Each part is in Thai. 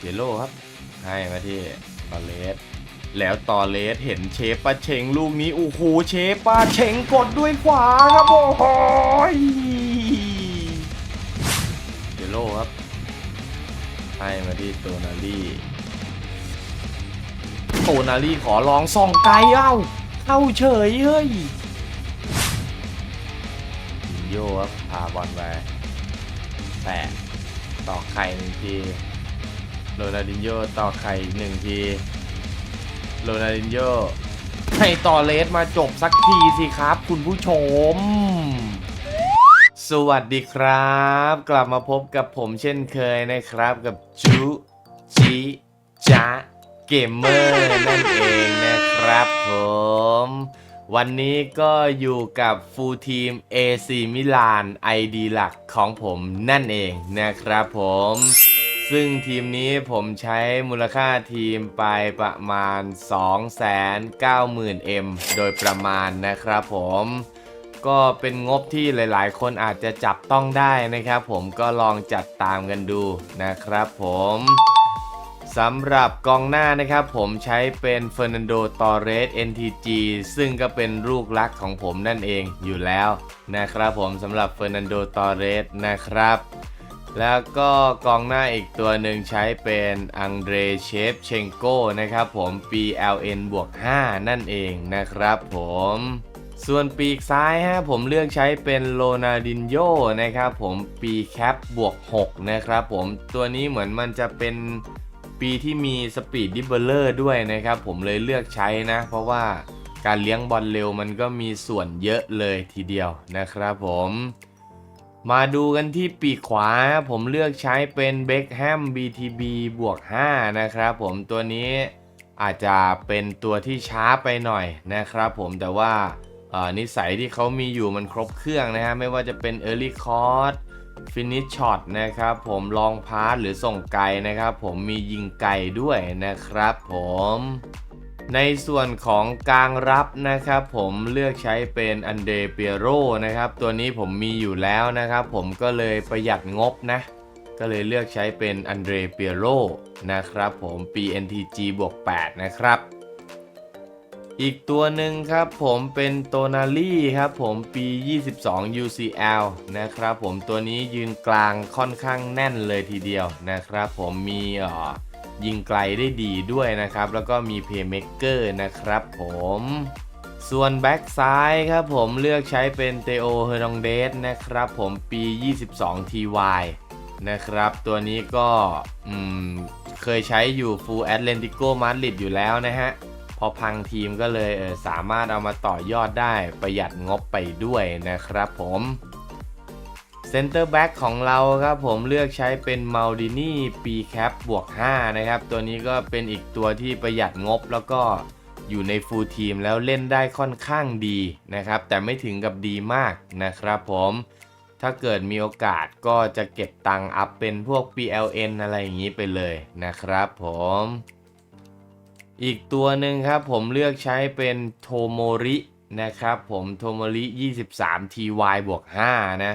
เจโร่ครับ ให้มาที่ตอเลสแล้วตอเลสเห็นเชฟป้าเชงลูกนี้โอ้โหเชฟป้าเชงกดด้วยขวาครับโอ้โหยเจโร่ครับ ให้มาที่โตนาลี่โตนาลี่ขอลองส่องไกลเอ้าเข้าเฉยเฮ้ยยิงโยครับพาบอลไปแปะต่อไข่หนึ่งที โรนัลดินโยต่อไข่หนึ่งทีโรนัลดินโยให้ต่อเลสมาจบสักทีสิครับ คุณผู้ชม สวัสดีครับ กลับมาพบกับผมเช่นเคยนะครับกับจูจิจะเกมเมอร์นั่นเองนะครับผม วันนี้ก็อยู่กับฟูลทีม AC มิลาน ID หลักของผมนั่นเองนะครับผม ซึ่งทีมนี้ผมใช้มูลค่าทีมไปประมาณ 290,000 M โดยประมาณนะครับผมก็เป็นงบที่หลายๆ คนอาจจะจับต้องได้นะครับผมก็ลองจัดตามกันดูนะครับผมสำหรับกองหน้านะครับผมใช้เป็นเฟอร์นันโด ตอเรส NTG ซึ่งก็เป็นลูกรักของผมนั่นเองอยู่แล้วนะครับผมสำหรับเฟอร์นันโด ตอเรสนะครับ แล้วก็กองหน้าอีกตัวหนึ่งใช้เป็นอังเดรเชฟเชงโก้นะครับผม PLN บวก 5 นั่นเองนะครับผมส่วนปีกซ้ายฮะผมเลือกใช้เป็นโรนาดินโยนะครับผมปีแคปบวก 6 นะครับผมตัวนี้เหมือนมันจะเป็นปีที่มีสปีดดิบเบลเลอร์ด้วยนะครับผมเลยเลือกใช้นะ เพราะว่าการเลี้ยงบอลเร็วมันก็มีส่วนเยอะเลยทีเดียวนะครับผม มาดูกันที่ปีกขวา ผมเลือกใช้เป็นเบคแฮม BTB บวก 5 นะครับผมตัวนี้อาจจะเป็นตัวที่ช้าไปหน่อยนะครับผมแต่ว่านิสัยที่เขามีอยู่มันครบเครื่องนะฮะ ไม่ว่าจะเป็น Early c o r d Finish Shot นะครับผมลองพาสหรือส่งไกลนะครับผมมียิงไกลด้วยนะครับผม ในส่วนของกลางรับนะครับผมเลือกใช้เป็นอันเดเปียโรนะครับตัวนี้ผมมีอยู่แล้วนะครับผมก็เลยประหยัดงบนะ ก็เลยเลือกใช้เป็นอันเดเปียโรนะครับผม PNTG บวก8นะครับอีกตัวหนึ่งครับผมเป็นโตนาลี่ครับผมปี 22 UCL นะครับผมตัวนี้ยืนกลางค่อนข้างแน่นเลยทีเดียวนะครับผมมีอ่อ ยิงไกลได้ดีด้วยนะครับ แล้วก็มีเพย์เม k เกอร์นะครับผมส่วนแบ็กซ้ายครับผมเลือกใช้เป็นเตโอเฮอร์นองเดสนะครับผมปี 22 TY นะครับ ตัวนี้ก็เคยใช้อยู่ฟูลแอตเลนติโกมาดริดอยู่แล้วนะฮะ พอพังทีมก็เลยเสามารถเอามาต่อยอดได้ประหยัดงบไปด้วยนะครับผม เซนเตอร์แบ็กของเราครับผมเลือกใช้เป็นมาลดินี่ปีแคปบวก 5 นะครับ ตัวนี้ก็เป็นอีกตัวที่ประหยัดงบแล้วก็อยู่ในฟูลทีมแล้วเล่นได้ค่อนข้างดีนะครับ แต่ไม่ถึงกับดีมากนะครับผมถ้าเกิดมีโอกาสก็จะเก็บตังค์อัพเป็นพวก PLN อะไรอย่างนี้ไปเลยนะครับผม อีกตัวหนึ่งครับผมเลือกใช้เป็นโทโมรินะครับผมโทโมริ 23 TY บวก 5 นะ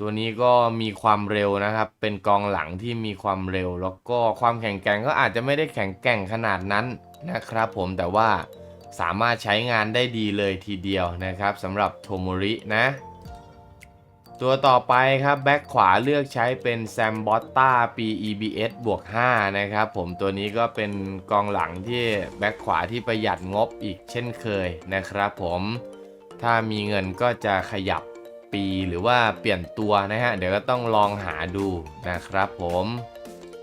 ตัวนี้ก็มีความเร็วนะครับ เป็นกองหลังที่มีความเร็ว แล้วก็ความแข็งแกร่งก็อาจจะไม่ได้แข็งแกร่งขนาดนั้นนะครับผมแต่ว่าสามารถใช้งานได้ดีเลยทีเดียวนะครับสำหรับโทโมรินะ ตัวต่อไปครับแบ็คขวาเลือกใช้เป็นแซมบอตตาปี EBS บวก 5 นะครับผมตัวนี้ก็เป็นกองหลังที่แบ็คขวาที่ประหยัดงบอีกเช่นเคยนะครับผมถ้ามีเงินก็จะขยับ ปีหรือว่าเปลี่ยนตัวนะฮะ เดี๋ยวก็ต้องลองหาดูนะครับผม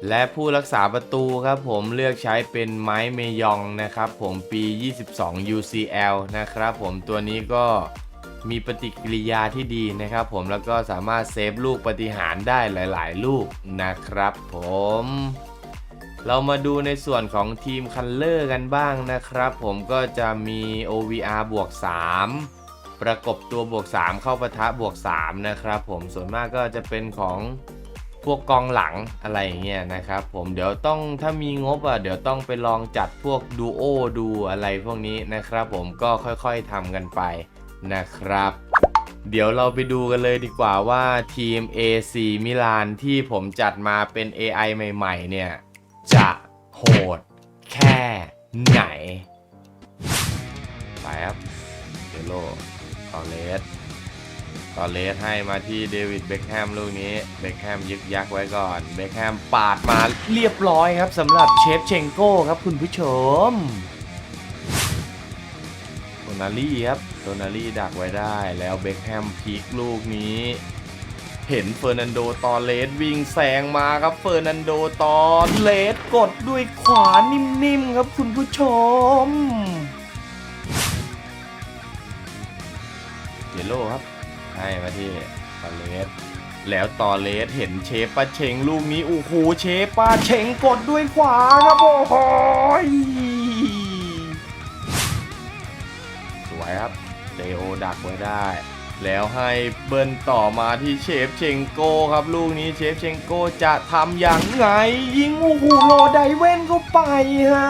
และผู้รักษาประตูครับผมเลือกใช้เป็นไม้เมยองนะครับผมปี 22 UCL นะครับผมตัวนี้ก็มีปฏิกิริยาที่ดีนะครับผมแล้วก็สามารถเซฟลูกปฏิหารได้หลาย ๆ ลูกนะครับผม เรามาดูในส่วนของทีมคันเลอร์กันบ้างนะครับผมก็จะมี OVR บวก 3 ประกบตัวบวก 3 เข้าปะทะบวก 3 นะครับผมส่วนมากก็จะเป็นของพวกกองหลังอะไรอย่างเงี้ยนะครับผมเดี๋ยวต้องถ้ามีงบอะเดี๋ยวต้องไปลองจัดพวกดูโอดูอะไรพวกนี้นะครับผมก็ค่อยๆทำกันไปนะครับ เดี๋ยวเราไปดูกันเลยดีกว่าว่าทีม AC มิลานที่ผมจัดมาเป็น AI ใหม่ๆเนี่ย จะโหดแค่ไหน ไปครับเดโล ตอเลสตอเลสให้มาที่เดวิดเบคแฮมลูกนี้ เบคแฮมยึกยักไว้ก่อน เบคแฮมปาดมาเรียบร้อยครับสำหรับเชฟเชงโก้ครับคุณผู้ชมโดนาลี่ครับโดนาลี่ดักไว้ได้แล้วเบคแฮมพลิกลูกนี้เห็นเฟอร์นันโดตอเลสวิ่งแซงมาครับเฟอร์นันโดตอเลสกดด้วยขวานิ่มๆครับคุณผู้ชม โลครับ ให้มาที่ตอเลสแล้วตอเลสเห็นเชฟปาเชงลูกนี้โอ้โหเชฟปาเชงกดด้วยขวาครับโอ้โหยสวยครับเดโอดักไว้ได้ แล้วให้เบิ้ลต่อมาที่เชฟเชงโกครับลูกนี้เชฟเชงโกจะทำอย่างไง ยิงโอ้โหโลไดเว่นเข้าไปฮะ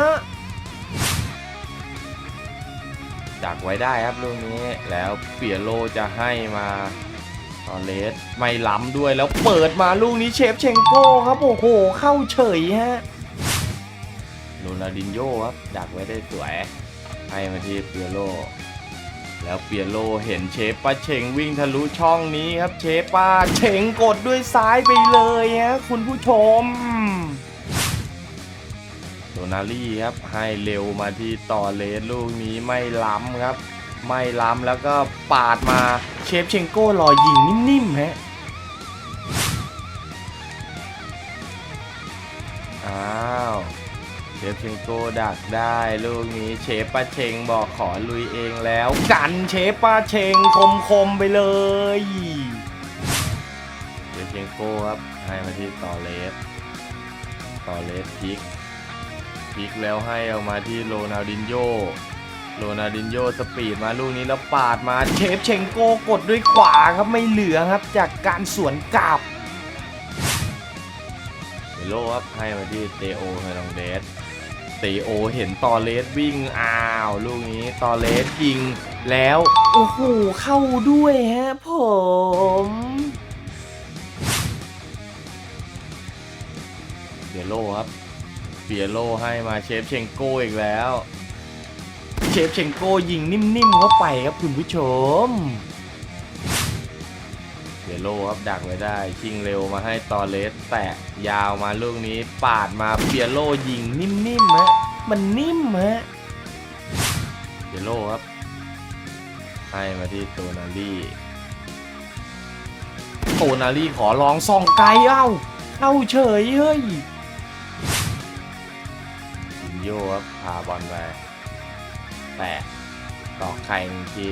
ดักไว้ได้ครับลูกนี้แล้วเปียโลจะให้มาตอเลสไม่ล้ำด้วยแล้วเปิดมาลูกนี้เชฟเชงโก้ครับโอ้โหเข้าเฉยฮะโรนัลดินโยครับดักไว้ได้สวยให้มาที่เปียโลแล้วเปียโลเห็นเชฟป้าเชงวิ่งทะลุช่องนี้ครับเชฟป้าเชงกดด้วยซ้ายไปเลยฮะคุณผู้ชม นาลี่ครับให้เร็วมาที่ต่อเลสลูกนี้ไม่ล้ำครับ ไม่ล้ำแล้วก็ปาดมาเชฟเชงโก้รอยิงนิ่มๆฮะอ้าวเชฟเชงโก้ดักได้ลูกนี้เชฟป้าเชงบอกขอลุยเองแล้วกันเชฟป้าเชงคมๆไปเลยเชฟเชงโก้ครับให้มาที่ต่อเลสต่อเลสพลิก พลิกแล้วให้ออกมาที่โรนัลดินโยโรนัลดินโยสปีดมาลูกนี้แล้วปาดมาเชฟเชงโก้กดด้วยขวาครับไม่เหลือครับจากการสวนกลับเดโลครับให้มาที่เตโอเฮอร์นังเดสเตโอเห็นตอเลสวิ่งอ้าวลูกนี้ตอเลสยิงแล้วโอ้โหเข้าด้วยฮะผมเดโลครับ เปียโลให้มาเชฟเชงโก้อีกแล้ว เชฟเชงโก้ยิงนิ่มๆเข้าไปครับคุณผู้ชมเปียโลครับดักไว้ได้ ชิงเร็วมาให้ตอเลสแตะยาวมาลูกนี้ปาดมาเปียโลยิงนิ่มๆฮะมันนิ่มฮะเปียโลครับ ให้มาที่โตนาลี่โตนาลี่ขอลองส่องไกลเอ้าเข้าเฉยเฮ้ย โยครับพาบอลไปแตะต่อไข่หนึ่งที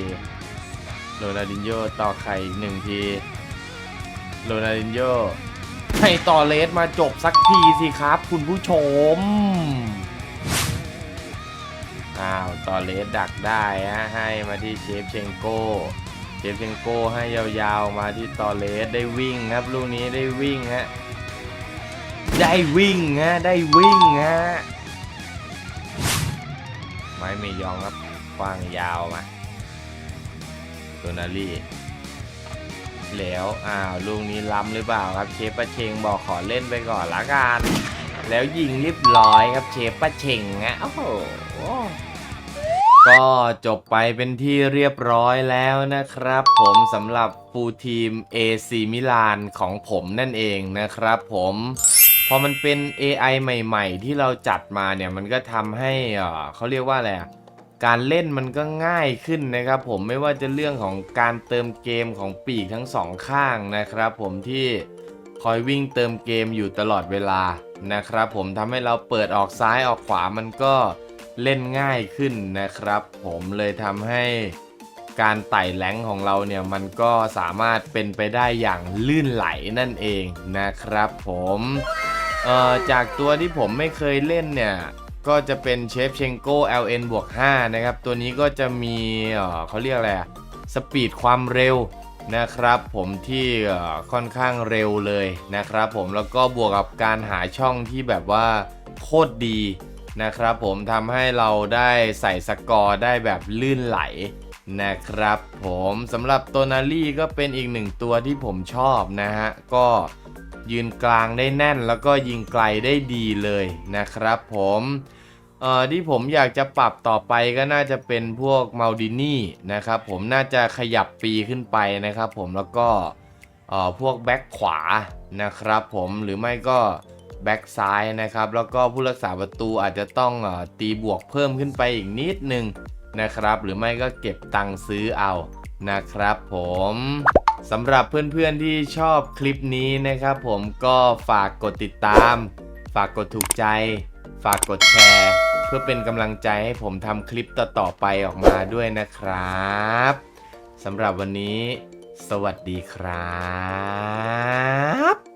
โรนัลดินโยต่อไข่หนึ่งทีโรนัลดินโยให้ต่อเลสมาจบสักทีสิครับ คุณผู้ชม อ้าวต่อเลสดักได้ฮะให้มาที่เชฟเชงโก้เชฟเชงโก้ให้ยาวๆมาที่ต่อเลสได้วิ่งครับลูกนี้ได้วิ่งฮะได้วิ่งฮะได้วิ่งฮะ ไม้เมยองครับกว้างยาวมาโดนาลี่แล้วอ้าวลูกนี้ล้ำหรือเปล่าครับเชฟป้าเชงบอกขอเล่นไปก่อนละกันแล้วยิงเรียบร้อยครับเชฟป้าเชงอะโอ้โหก็จบไปเป็นที่เรียบร้อยแล้วนะครับ ผมสำหรับฟูทีม AC มิลานของผมนั่นเองนะครับผม อมันเป็น AI ใหม่ ๆ ที่เราจัดมาเนี่ยมันก็ทำให้เเขาเรียกว่าอะไรการเล่นมันก็ง่ายขึ้นนะครับ ผมไม่ว่าจะเรื่องของการเติมเกมของปีกทั้งสองข้างนะครับ ผมที่คอยวิ่งเติมเกมอยู่ตลอดเวลานะครับ ผมทำให้เราเปิดออกซ้ายออกขวามันก็เล่นง่ายขึ้นนะครับ ผมเลยทำให้การไต่แรงของเราเนี่ยมันก็สามารถเป็นไปได้อย่างลื่นไหลนั่นเองนะครับผม เอ่อจากตัวที่ผมไม่เคยเล่นเนี่ยก็จะเป็นเชฟเชงโก้ LN บวก5นะครับ ตัวนี้ก็จะมีเขาเรียกอะไรสปีดความเร็วนะครับ ผมที่ค่อนข้างเร็วเลยนะครับ ผมแล้วก็บวกกับการหาช่องที่แบบว่าโคตรดีนะครับผมทำให้เราได้ใส่สกอร์ได้แบบลื่นไหลนะครับ ผมสำหรับโตนาลี่ก็เป็นอีกหนึ่งตัวที่ผมชอบนะฮะก็ ยืนกลางได้แน่นแล้วก็ยิงไกลได้ดีเลยนะครับผมเอ่อที่ผมอยากจะปรับต่อไปก็น่าจะเป็นพวกมัลดินี่นะครับผมน่าจะขยับปีขึ้นไปนะครับผมแล้วก็เอ่อพวกแบ็คขวานะครับผมหรือไม่ก็แบ็คซ้ายนะครับแล้วก็ผู้รักษาประตูอาจจะต้องอตีบวกเพิ่มขึ้นไปอีกนิดนึงนะครับ หรือไม่ก็เก็บตังค์ซื้อเอา นะครับผมสำหรับเพื่อนๆที่ชอบคลิปนี้นะครับ ผมก็ฝากกดติดตาม ฝากกดถูกใจ ฝากกดแชร์ เพื่อเป็นกำลังใจให้ผมทำคลิปต่อๆไปออกมาด้วยนะครับสำหรับวันนี้ สวัสดีครับ